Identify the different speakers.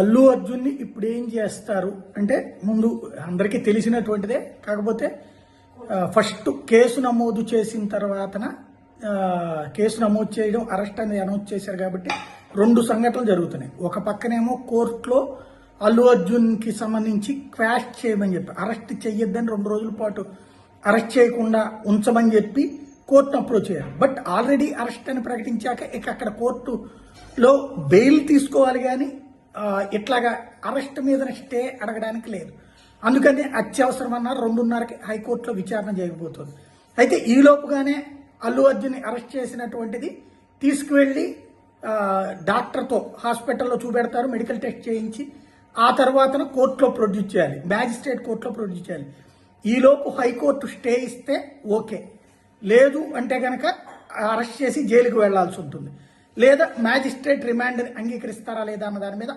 Speaker 1: అల్లు అర్జున్ని ఇప్పుడు ఏం చేస్తారు? అంటే ముందు అందరికీ తెలిసినటువంటిదే. కాకపోతే ఫస్ట్ కేసు నమోదు చేసిన తర్వాతన కేసు నమోదు చేయడం అరెస్ట్ అనేది అనౌన్స్ చేశారు కాబట్టి రెండు సంఘటనలు జరుగుతున్నాయి. ఒక పక్కనేమో కోర్టులో అల్లు అర్జున్కి సంబంధించి క్వాష్ చేయమని చెప్పి అరెస్ట్ చేయొద్దని రెండు రోజుల పాటు అరెస్ట్ చేయకుండా ఉంచమని చెప్పి కోర్టును అప్రోచ్ అయ్యారు బట్ ఆల్రెడీ అరెస్ట్ అని ప్రకటించాక ఇక అక్కడ కోర్టులో బెయిల్ తీసుకోవాలి కానీ ఇట్లాగా అరెస్ట్ మీద స్టే అడగడానికి లేదు. అందుకని అత్యవసరం అన్నారు రెండున్నరకి హైకోర్టులో విచారణ చేయకపోతుంది అయితే ఈలోపుగానే అల్లు అర్జున్ అరెస్ట్ చేసినటువంటిది తీసుకువెళ్ళి డాక్టర్తో హాస్పిటల్లో చూపెడతారు మెడికల్ టెస్ట్ చేయించి ఆ తర్వాతన కోర్టులో ప్రొడ్యూస్ చేయాలి. మ్యాజిస్ట్రేట్ కోర్టులో ప్రొడ్యూస్ చేయాలి. ఈలోపు హైకోర్టు స్టే ఇస్తే ఓకే. లేదు అంటే కనుక అరెస్ట్ చేసి జైలుకు వెళ్ళాల్సి ఉంటుంది. లేదా మ్యాజిస్ట్రేట్ రిమాండ్ అంగీకరిస్తారా లేదా అన్న దాని మీద